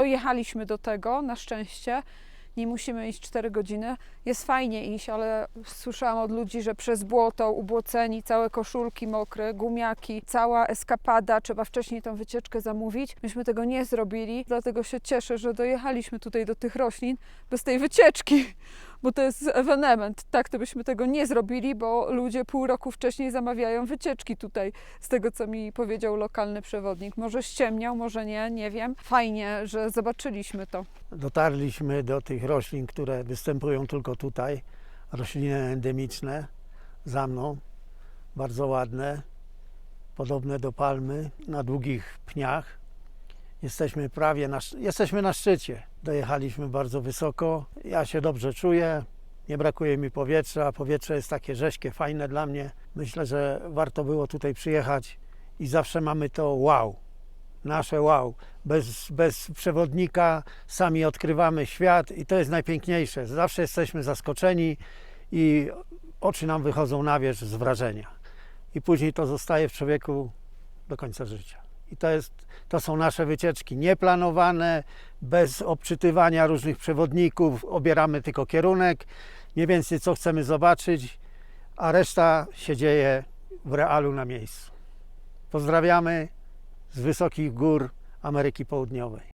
Dojechaliśmy do tego, na szczęście. Nie musimy iść 4 godziny. Jest fajnie iść, ale słyszałam od ludzi, że przez błoto, ubłoceni, całe koszulki mokre, gumiaki, cała eskapada, trzeba wcześniej tą wycieczkę zamówić. Myśmy tego nie zrobili, dlatego się cieszę, że dojechaliśmy tutaj do tych roślin bez tej wycieczki, bo to jest ewenement. Tak, to byśmy tego nie zrobili, bo ludzie pół roku wcześniej zamawiają wycieczki tutaj, z tego co mi powiedział lokalny przewodnik. Może ściemniał, może nie, nie wiem. Fajnie, że zobaczyliśmy to. Dotarliśmy do tych roślin, które występują tylko tutaj. Rośliny endemiczne za mną, bardzo ładne, podobne do palmy, na długich pniach. Jesteśmy prawie na, jesteśmy na szczycie. Dojechaliśmy bardzo wysoko. Ja się dobrze czuję. Nie brakuje mi powietrza. Powietrze jest takie rześkie, fajne dla mnie. Myślę, że warto było tutaj przyjechać i zawsze mamy to wow. Nasze wow. Bez, bez przewodnika sami odkrywamy świat i to jest najpiękniejsze. Zawsze jesteśmy zaskoczeni i oczy nam wychodzą na wierzch z wrażenia. I później to zostaje w człowieku do końca życia. I to, jest, to są nasze wycieczki nieplanowane, bez obczytywania różnych przewodników. Obieramy tylko kierunek, mniej więcej co chcemy zobaczyć, a reszta się dzieje w realu na miejscu. Pozdrawiamy z wysokich gór Ameryki Południowej.